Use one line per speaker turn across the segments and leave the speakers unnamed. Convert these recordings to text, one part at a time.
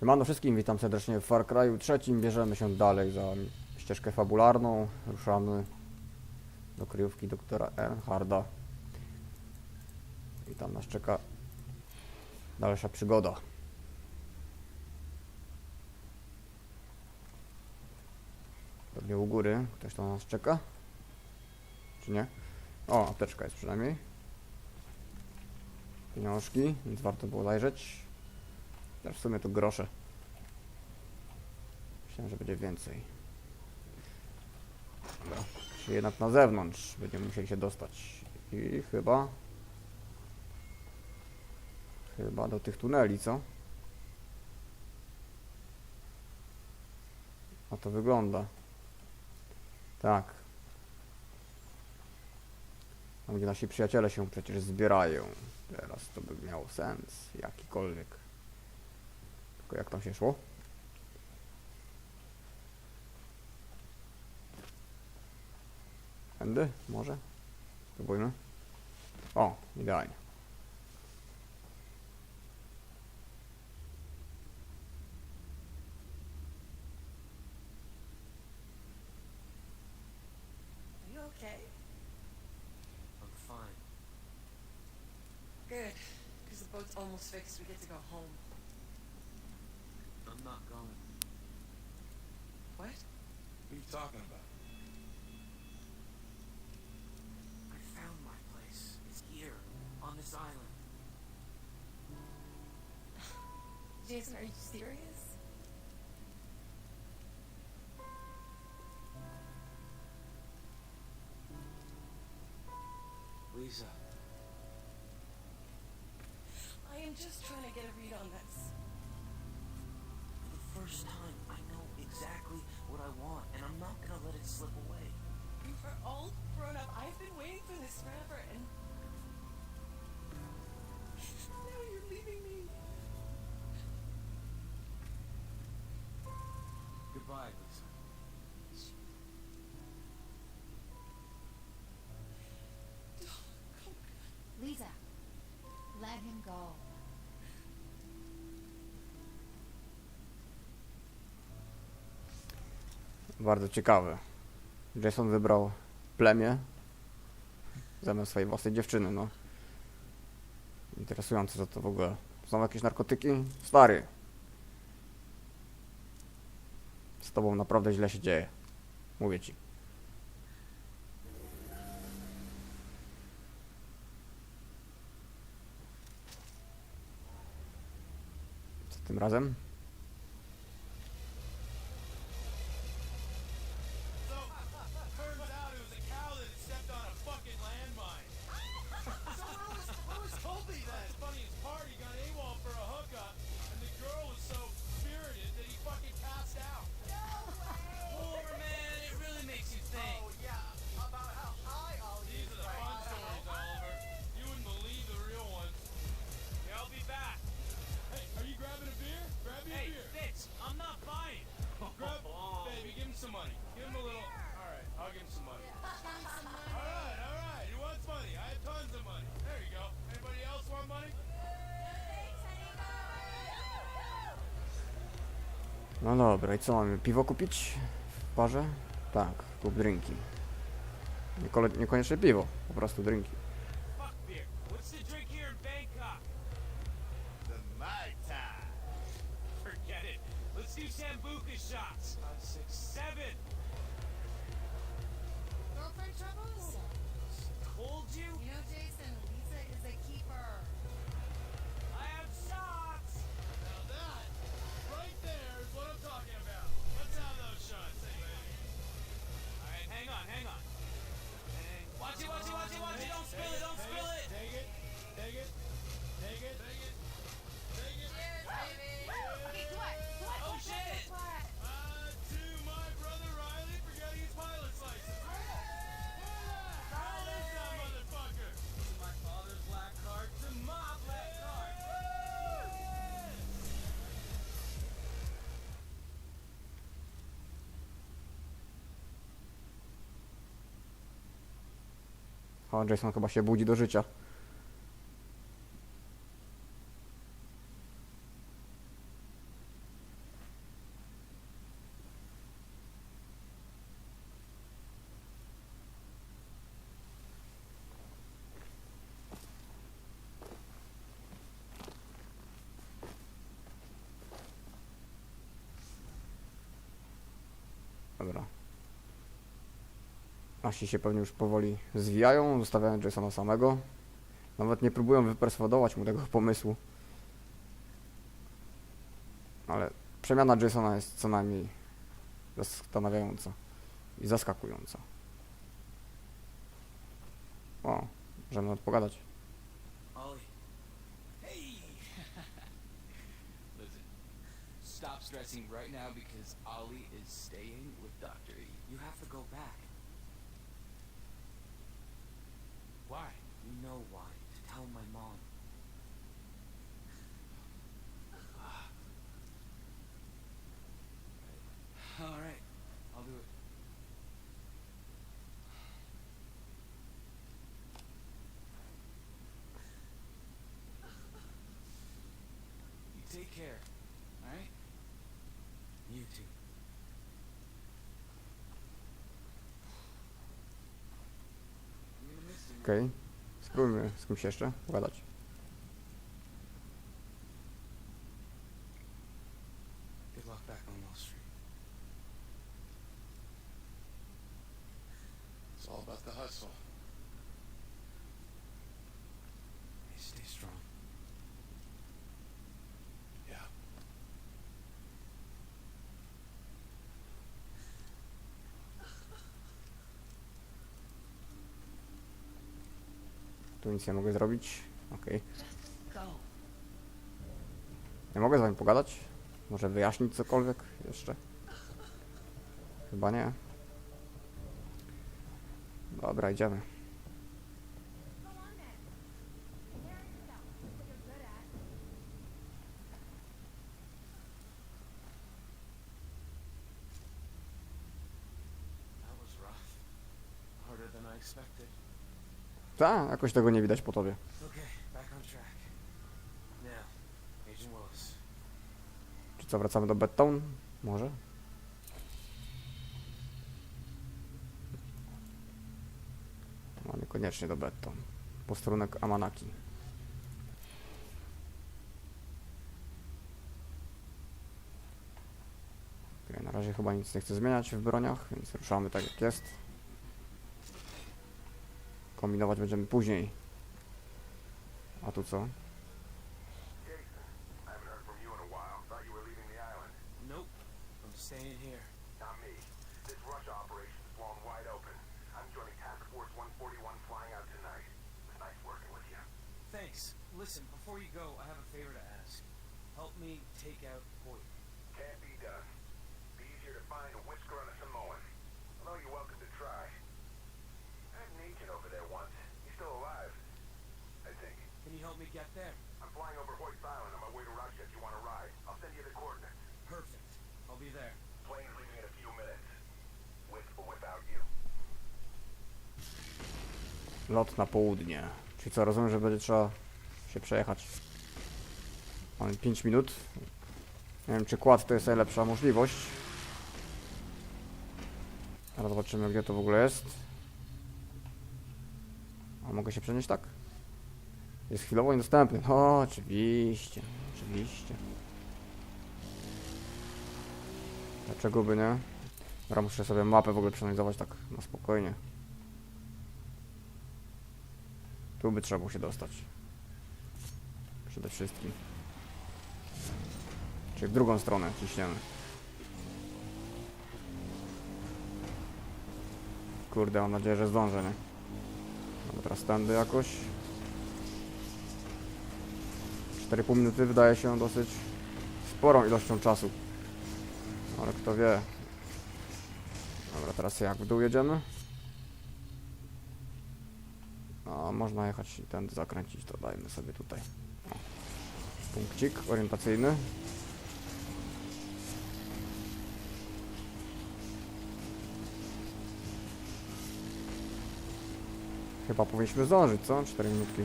Siemano wszystkim, witam serdecznie w Far Cry'u trzecim. Bierzemy się dalej za ścieżkę fabularną. Ruszamy do kryjówki doktora Ernharda. I tam nas czeka dalsza przygoda. Pewnie u góry ktoś tam nas czeka. Czy nie? O, apteczka jest przynajmniej. Pieniążki, więc warto było zajrzeć. Też w sumie to grosze. Myślałem, że będzie więcej. Dobra. Czyli jednak na zewnątrz będziemy musieli się dostać. I chyba... Chyba do tych tuneli, co? A to wygląda. Tak. Tam gdzie nasi przyjaciele się przecież zbierają. Teraz to by miało sens. Jakikolwiek. Tylko jak tam się szło? Tędy? Może? Spróbujmy. O, idealnie.
Almost fixed. We get to go home.
Talking about?
I found my place. It's here, on this island.
Jason, are you serious?
Lisa, let
him go.
Bardzo ciekawe. Jason wybrał plemię zamiast swojej własnej dziewczyny, no. Interesujące, co to w ogóle. Są jakieś narkotyki? Stary. Z tobą naprawdę źle się dzieje. Mówię ci. Tym razem? No dobra, i co mamy? Piwo kupić w barze? Tak, kup drinki. Niekole- niekoniecznie piwo, po prostu drinki.
Fuck beer. What's the
O, Jason chyba się budzi do życia. Dobra. Nasi się pewnie już powoli zwijają, zostawiają Jasona samego. Nawet nie próbują wyperswadować mu tego pomysłu. Ale przemiana Jasona jest co najmniej zastanawiająca i zaskakująca. O, możemy!
Listen, stop stressing right now because Ollie is staying with Dr. E.
you have to go back. Know why. To tell my mom.
Alright, I'll do it. You take care, alright?
You too.
I'm
Spróbujmy z kimś jeszcze pogadać. Nic nie mogę zrobić. Okej. Nie mogę z wami pogadać? Może wyjaśnić cokolwiek jeszcze? Chyba nie. Dobra, idziemy. Ta, jakoś tego nie widać po tobie.
Okay.
Czy co, wracamy do Bedtown? Może? No, niekoniecznie do Bedtown. Posterunek Amanaki. Okej, na razie chyba nic nie chcę zmieniać w broniach, więc ruszamy tak jak jest. Kombinować będziemy później. A tu co?
Thanks. Listen, before you go, I have a favor to ask. Help me take out Hoyt.
Can't be done. Be easier to find a.
you help me get there?
I'm flying over Hoyt's Island on my way to Russia if you want to ride. I'll send you the coordinates.
Perfect. I'll be there.
Plane's leaving in a few minutes. With or without you.
Lot na południe. Czyli co, rozumiem, że będzie trzeba się przejechać. Mamy 5 minut. Nie wiem, czy kład to jest najlepsza możliwość. Teraz zobaczymy, gdzie to w ogóle jest. A mogę się przenieść tak? Jest chwilowo niedostępny. O, oczywiście, oczywiście. Dlaczego by nie? Dobra, muszę sobie mapę w ogóle przeanalizować tak na spokojnie. Tu by trzeba było się dostać. Przede wszystkim. Czyli w drugą stronę ciśniemy. Kurde, mam nadzieję, że zdążę, nie? Dobra, teraz tędy jakoś. 4,5 minuty wydaje się dosyć sporą ilością czasu. Ale kto wie. Dobra, teraz jak w dół jedziemy? A można jechać i tędy zakręcić, to dajmy sobie tutaj. O. Punkcik orientacyjny. Chyba powinniśmy zdążyć, co? 4 minutki.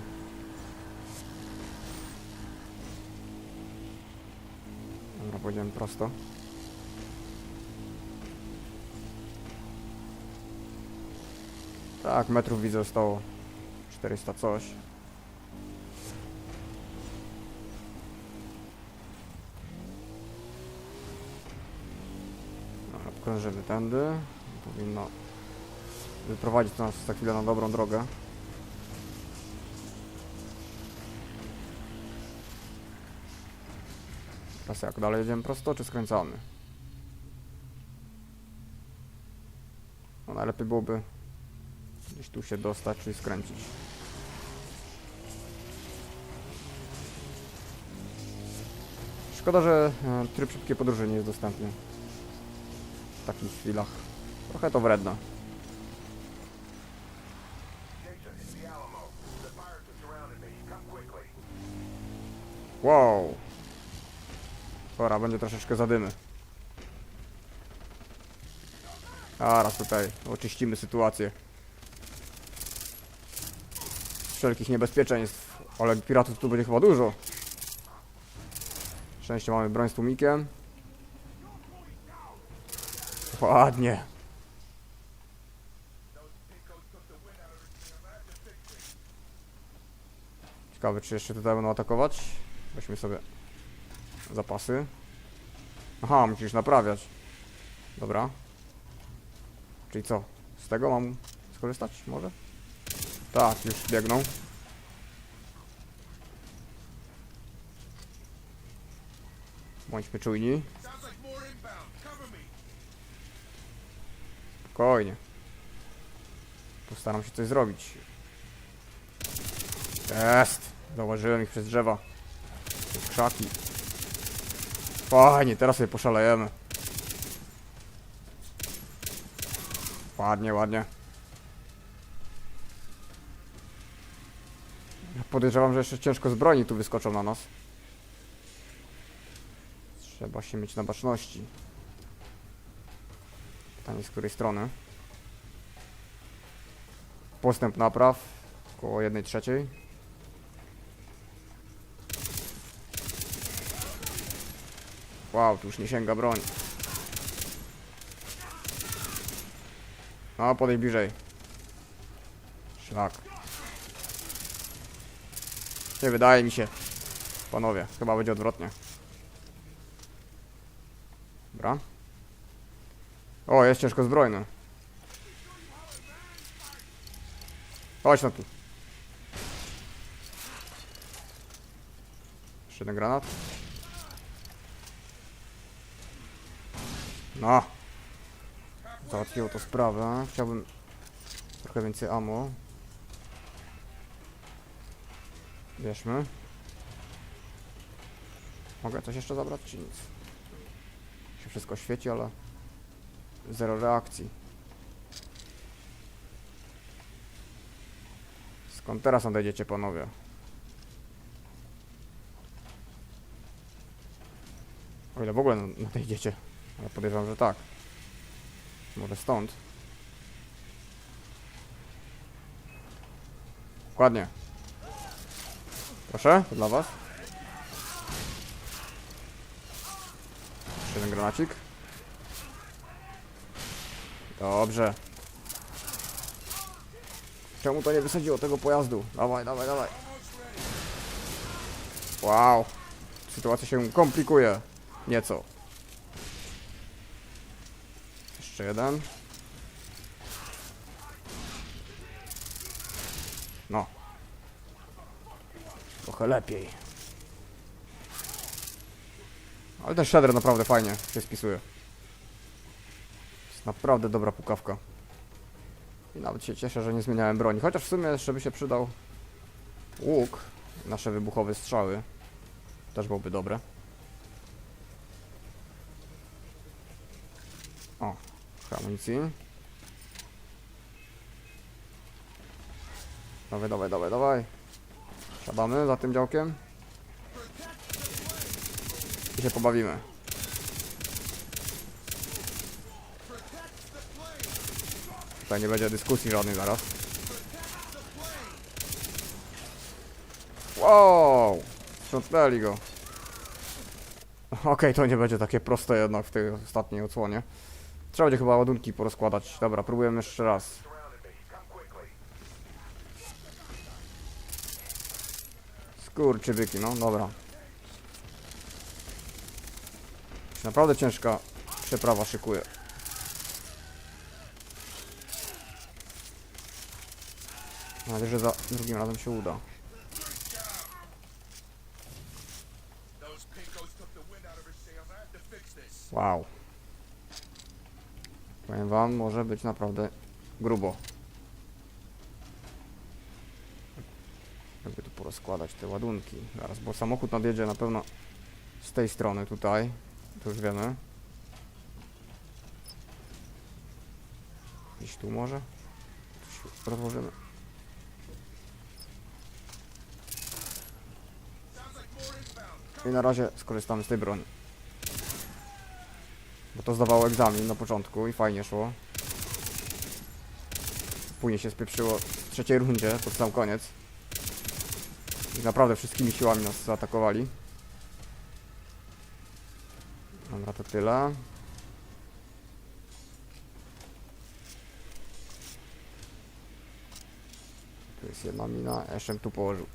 Pojedziemy prosto. Tak, metrów widzę zostało 400 coś. Krążymy tędy. Powinno wyprowadzić nas za chwilę na dobrą drogę. Teraz jak, dalej jedziemy prosto, czy skręcamy? No najlepiej byłoby gdzieś tu się dostać, czyli skręcić. Szkoda, że e, tryb szybkiej podróży nie jest dostępny w takich chwilach. Trochę to wredne.
Jason, it's the Alamo. The pirates have surrounded me. Come quickly.
Wow! Pora, będzie troszeczkę zadymy. A, raz tutaj oczyścimy sytuację. Wszelkich niebezpieczeństw. Ale piratów tu będzie chyba dużo. Szczęście mamy broń z tłumikiem. Ładnie. Ciekawe, czy jeszcze tutaj będą atakować? Weźmy sobie zapasy. Aha, musisz naprawiać. Dobra. Czyli co? Z tego mam skorzystać? Może? Tak, już biegną. Bądźmy czujni. Spokojnie. Postaram się coś zrobić. Jest! Zauważyłem ich przez drzewa. Krzaki. Fajnie, teraz sobie poszalejemy. Ładnie, ładnie. Podejrzewam, że jeszcze ciężko z tu wyskoczą na nas. Trzeba się mieć na baczności. Pytanie z której strony. Postęp napraw. Około 1 trzeciej. Wow, tu już nie sięga broń. No, podejdź bliżej. Szlak. Nie wydaje mi się. Panowie, chyba będzie odwrotnie. Dobra. O, jest ciężko zbrojny. Chodź no tu. Jeszcze jeden granat. No. Załatwiło to sprawę. Chciałbym trochę więcej ammo. Bierzmy. Mogę coś jeszcze zabrać, czy nic? Się wszystko świeci, ale zero reakcji. Skąd teraz nadejdziecie, panowie? O ile w ogóle nadejdziecie. Ale podejrzewam, że tak. Może stąd. Dokładnie. Proszę, to dla was. Jeszcze jeden granacik. Dobrze. Czemu to nie wysadziło tego pojazdu? Dawaj, dawaj, dawaj. Wow. Sytuacja się komplikuje. Nieco. Jeszcze jeden. No. Trochę lepiej. Ale ten shader naprawdę fajnie się spisuje. Jest naprawdę dobra pukawka. I nawet się cieszę, że nie zmieniałem broni. Chociaż w sumie jeszcze by się przydał łuk. Nasze wybuchowe strzały. Też byłoby dobre. O, trochę amunicji. Dawaj, dawaj, dawaj, dawaj. Siadamy za tym działkiem. I się pobawimy. Tutaj nie będzie dyskusji żadnej zaraz. Wow! Sprzątnęli go. Okej, to nie będzie takie proste jednak w tej ostatniej odsłonie. Trzeba będzie chyba ładunki porozkładać. Dobra, próbujemy jeszcze raz. Skurczybyki, no dobra. Naprawdę ciężka przeprawa szykuje. Mam nadzieję, że za drugim razem się uda. Wow. Powiem wam, może być naprawdę grubo. Jakby tu porozkładać te ładunki. Zaraz, bo samochód nadjedzie na pewno z tej strony tutaj. To już wiemy. Gdzieś tu może? Coś rozłożymy. I na razie skorzystamy z tej broni. Bo to zdawało egzamin na początku i fajnie szło. Później się spieprzyło w trzeciej rundzie, pod sam koniec. I naprawdę wszystkimi siłami nas zaatakowali. Dobra, to tyle. Tu jest jedna mina, bym tu położył.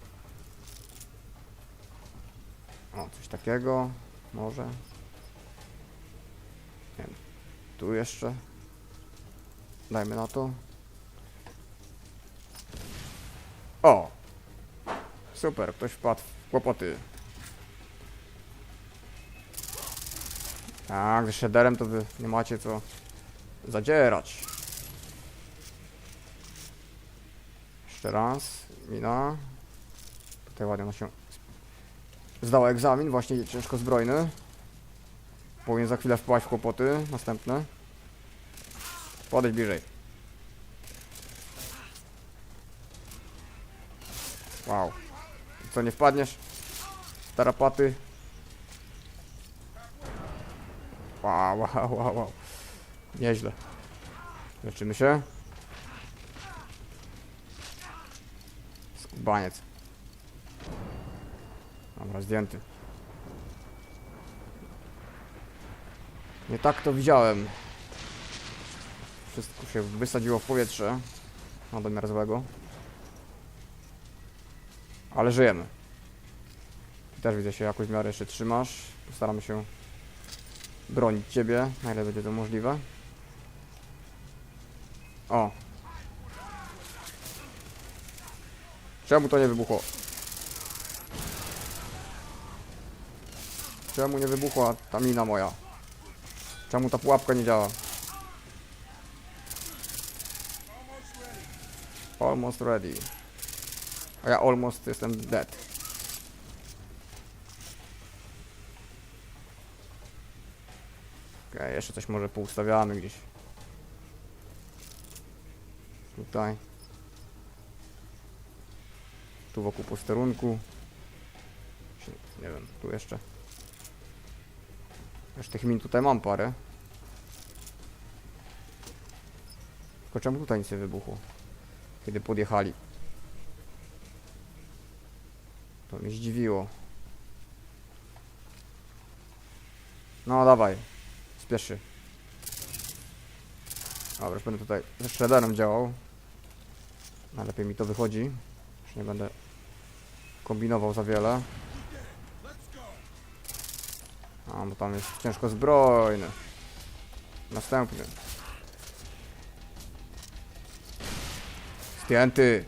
O, coś takiego. Może. Tu jeszcze. Dajmy na to. O! Super, ktoś wpadł w kłopoty. Tak, ze shaderem to wy nie macie co zadzierać. Jeszcze raz. Mina. Tutaj ładnie ona się zdała egzamin, właśnie ciężko zbrojny. Powinien za chwilę wpaść w kłopoty następne. Podejdź bliżej. Wow. Co, nie wpadniesz? Tarapaty. Wow, wow, wow, wow. Nieźle. Leczymy się. Skubaniec. Dobra, zdjęty. Nie tak to widziałem. Wszystko się wysadziło w powietrze. Na domiar złego. Ale żyjemy. Ty też widzę się jakoś w miarę jeszcze trzymasz. Postaramy się bronić ciebie, na ile będzie to możliwe. O. Czemu to nie wybuchło? Czemu nie wybuchła ta mina moja? Czemu ta pułapka nie działa? Almost ready. A ja almost jestem dead. Okej, jeszcze coś może poustawiamy gdzieś. Tutaj. Tu wokół posterunku. Nie wiem, tu jeszcze. Już tych min tutaj mam parę. Tylko czemu tutaj nic nie wybuchło? Kiedy podjechali. To mnie zdziwiło. No dawaj. Spiesz się. Dobra, już będę tutaj ze shredderem działał. Najlepiej mi to wychodzi. Już nie będę kombinował za wiele. A, bo tam jest ciężko zbrojny. Następny. Zdjęty.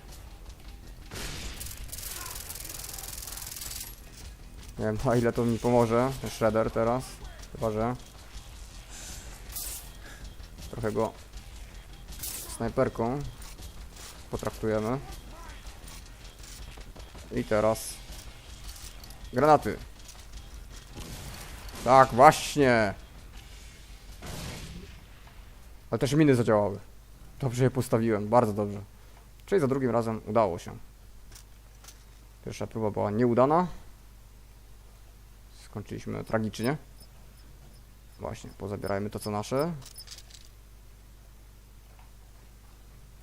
Nie wiem na ile to mi pomoże, ten shredder teraz. Chyba, że... Trochę go snajperką potraktujemy. I teraz granaty. Tak, właśnie. Ale też miny zadziałały. Dobrze je postawiłem, bardzo dobrze. Czyli za drugim razem udało się. Pierwsza próba była nieudana. Skończyliśmy tragicznie. Właśnie, pozabierajmy to co nasze.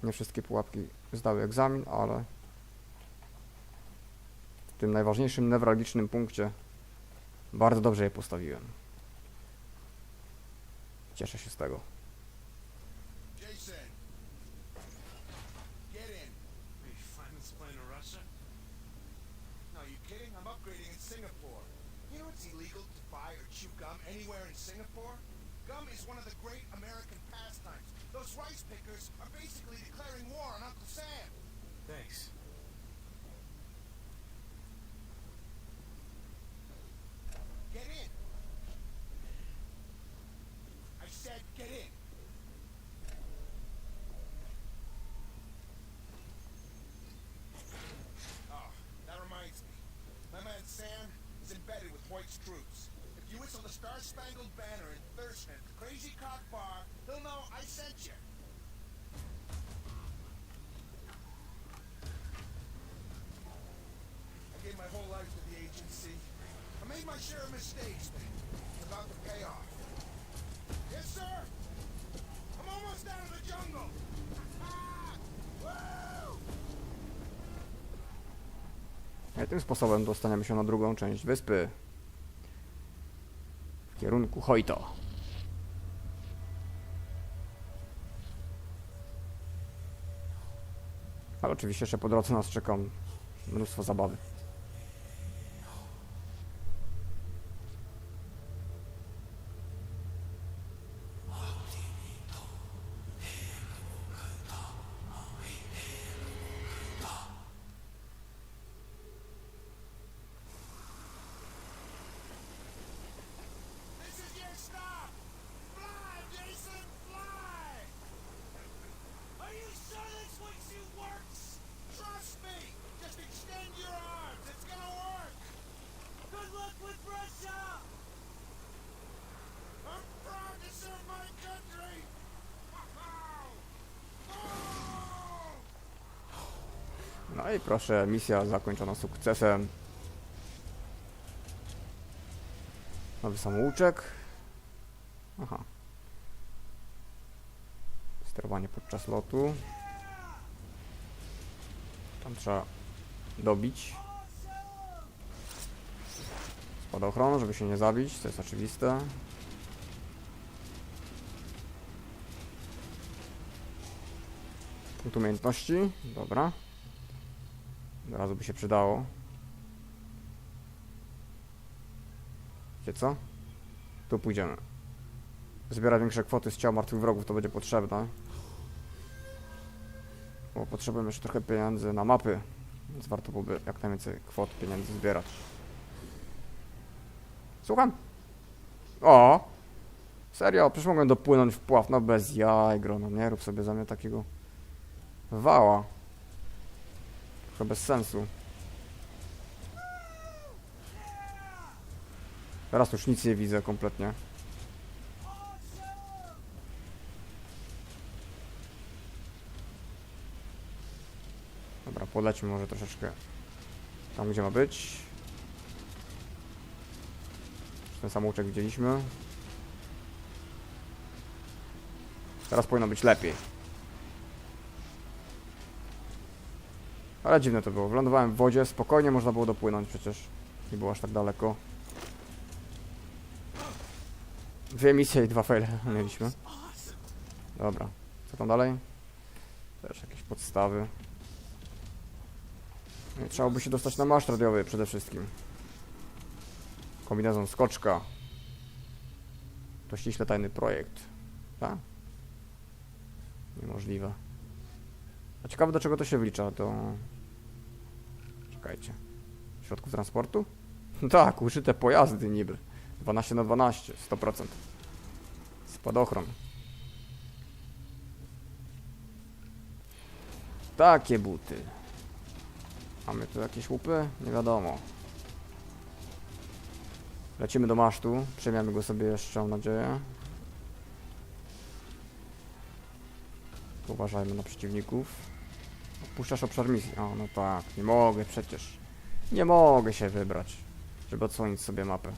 Nie wszystkie pułapki zdały egzamin, ale w tym najważniejszym newralgicznym punkcie bardzo dobrze je postawiłem. Cieszę się z tego.
Jason. Get in.
Are you finally explaining to Russia?
No, you kidding? I'm upgrading in Singapore. You know it's illegal to buy or chew gum anywhere in Singapore? Gum is one of the great American pastimes. Those rice pickers are basically declaring war on Uncle Sam.
Thanks. Get in. I said get in. Oh, that reminds me. My man Sam is embedded with Hoyt's troops. If you whistle the Star Spangled Banner in Thurston, Crazy Cock Bar, he'll know I sent you. I gave my whole life to the agency. I made my share of mistakes, but it's about to pay off. Yes, sir. I'm almost out of the jungle.
Tym sposobem dostaniemy się na drugą część wyspy. W kierunku Hojto. Ale oczywiście jeszcze po drodze nas czeka mnóstwo zabawy. I proszę, misja zakończona sukcesem. Nowy samouczek. Aha. Sterowanie podczas lotu. Tam trzeba dobić. Spadochron, żeby się nie zabić, to jest oczywiste. Punkt umiejętności, dobra. Od razu by się przydało. Wiecie co? Tu pójdziemy. Zbiera większe kwoty z ciał martwych wrogów, to będzie potrzebne. Bo potrzebujemy jeszcze trochę pieniędzy na mapy, więc warto byłoby jak najwięcej kwot pieniędzy zbierać. Słucham? O! Serio, przecież mogłem dopłynąć w pław, no bez jaj, grono, nie rób sobie za mnie takiego wała. Trochę bez sensu. Teraz już nic nie widzę kompletnie. Dobra, polećmy może troszeczkę tam, gdzie ma być. Ten samouczek widzieliśmy. Teraz powinno być lepiej. Ale dziwne to było. Wylądowałem w wodzie, spokojnie można było dopłynąć przecież. Nie było aż tak daleko. Dwie misje i dwa faile mieliśmy. Dobra. Co tam dalej? Też jakieś podstawy. Trzeba by się dostać na maszt radiowy przede wszystkim. Kombinezon skoczka. To ściśle tajny projekt. Tak? Niemożliwe. A ciekawe do czego to się wlicza, to... Czekajcie. Środków transportu? tak, użyte pojazdy niby. 12 na 12, 100%. Spadochron. Takie buty. Mamy tu jakieś łupy? Nie wiadomo. Lecimy do masztu. Przejmiemy go sobie jeszcze, mam nadzieję. Uważajmy na przeciwników. Opuszczasz obszar misji. O, no tak. Nie mogę przecież. Nie mogę się wybrać, żeby odsłonić sobie mapę.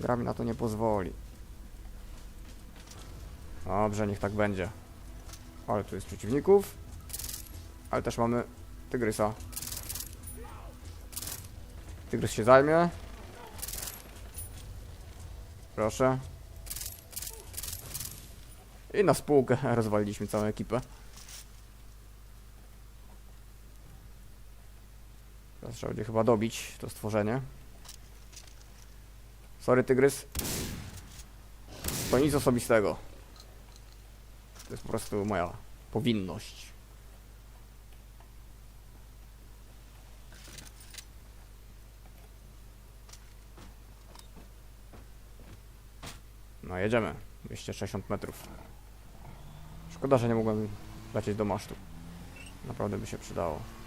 Gra mi na to nie pozwoli. Dobrze, niech tak będzie. Ale tu jest przeciwników. Ale też mamy tygrysa. Tygrys się zajmie. Proszę. I na spółkę rozwaliliśmy całą ekipę. Trzeba będzie chyba dobić to stworzenie. Sorry, tygrys. To nic osobistego. To jest po prostu moja powinność. No jedziemy. 260 metrów. Szkoda, że nie mogłem lecieć do masztu. Naprawdę by się przydało.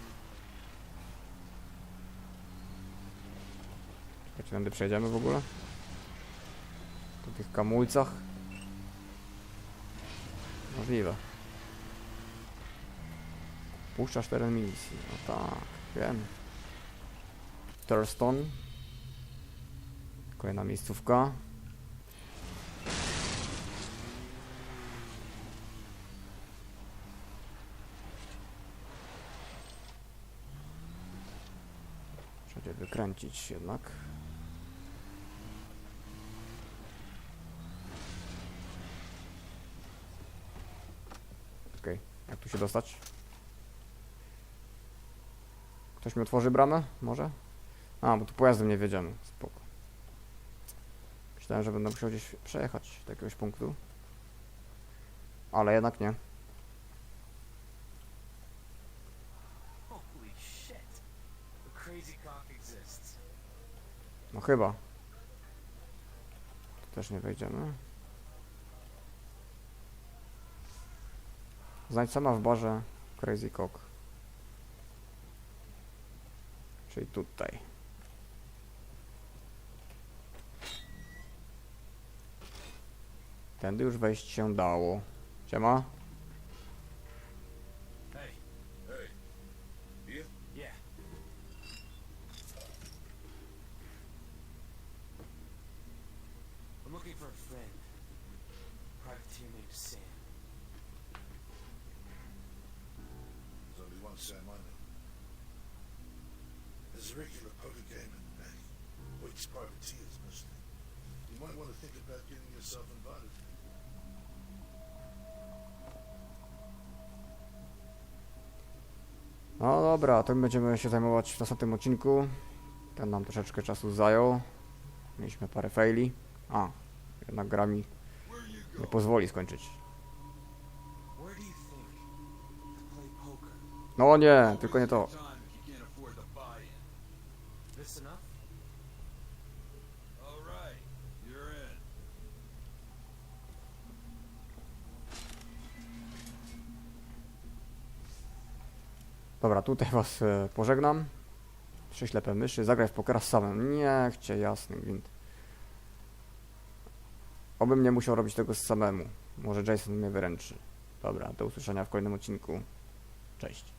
Czekajcie, tędy przejdziemy w ogóle? Po tych kamulcach? Możliwe. Puszczasz teren misji. No tak, wiem. Thurston. Kolejna miejscówka. Trzeba wykręcić jednak. Okej, jak tu się dostać? Ktoś mi otworzy bramę? Może? A, bo tu pojazdem nie wiedziemy. Spoko. Myślałem, że będę musiał gdzieś przejechać do jakiegoś punktu. Ale jednak nie. No chyba. Tu też nie wejdziemy. Znajdź sama w barze Crazy Cock. Czyli tutaj. Tędy już wejść się dało. Siema?
To think about getting yourself invited.
No dobra, tym będziemy się zajmować w następnym odcinku. Ten nam troszeczkę czasu zajął. Mieliśmy parę faili. A, jednak gra mi nie pozwoli skończyć. No nie, tylko nie to. Dobra, tutaj was e, pożegnam. Trzy ślepe myszy, zagraj w pokera z samym. Niech cię jasny gwint. Obym nie musiał robić tego samemu. Może Jason mnie wyręczy. Dobra, do usłyszenia w kolejnym odcinku. Cześć.